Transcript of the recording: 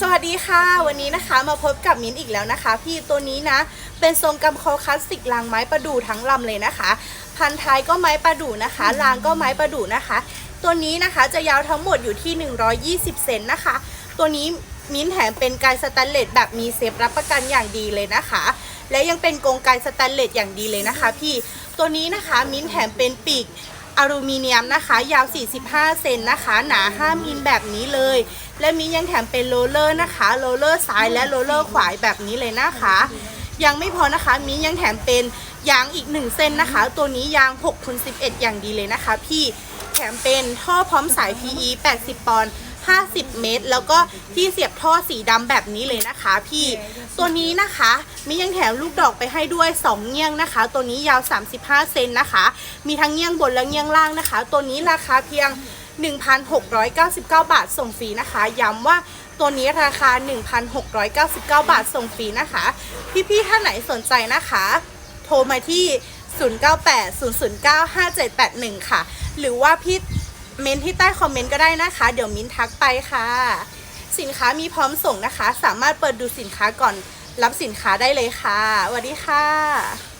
สวัสดีค่ะ วันนี้นะคะมาพบกับมิ้นอีกแล้วนะคะ พี่ตัวนี้นะ เป็นทรงกำคอคลาสสิกรางไม้ประดู่ทั้งลำเลยนะคะ พันท้ายก็ไม้ประดู่นะคะรางก็ไม้ประดู่นะคะ ตัวนี้นะคะจะยาวทั้งหมดอยู่ที่ 120 เซนนะคะ ตัวนี้มิ้นแถมเป็นกายสแตนเลสแบบมีเซฟรับประกันอย่างดีเลยนะคะ และยังเป็นกรงกายสแตนเลสอย่างดีเลยนะคะ พี่ตัวนี้นะคะมิ้นแถมเป็นปีก อลูมิเนียมนะคะ ยาว 45 เซนนะคะ หนา 5มิลแบบนี้เลย และมียังแถมเป็นโรลเลอร์นะคะ โรลเลอร์ซ้ายและโรลเลอร์ขวาแบบนี้เลยนะคะ ยังไม่พอนะคะ มียังแถมเป็นยางอีก 1 เส้นนะคะ ตัวนี้ยาง6คูณ11 อย่างดีเลยนะคะ พี่ แถมเป็นท่อพร้อมสาย PE 80 ปอนด์ 50 เมตร แล้วก็ที่เสียบท่อสีดำแบบนี้เลยนะคะ พี่ตัวนี้นะคะมียังแถมลูกดอกไปให้ด้วย 2เงี้ยงนะคะ ตัวนี้ยาว 35 เซนนะคะ มีทั้งเงี้ยงบนและเงี้ยงล่างนะคะ ตัวนี้ราคาเพียง 1,699 บาทส่งฟรีนะคะ ย้ำว่าตัวนี้ราคา 1,699 บาทส่งฟรีนะคะ พี่ๆท่านไหนสนใจนะคะ โทรมาที่ 0980095781 ค่ะ หรือว่าพี่ เมนที่ใต้คอมเมนต์ก็ได้นะคะ เดี๋ยวมิ้นทักไปค่ะ สินค้ามีพร้อมส่งนะคะ สามารถเปิดดูสินค้าก่อนรับสินค้าได้เลยค่ะสวัสดีค่ะ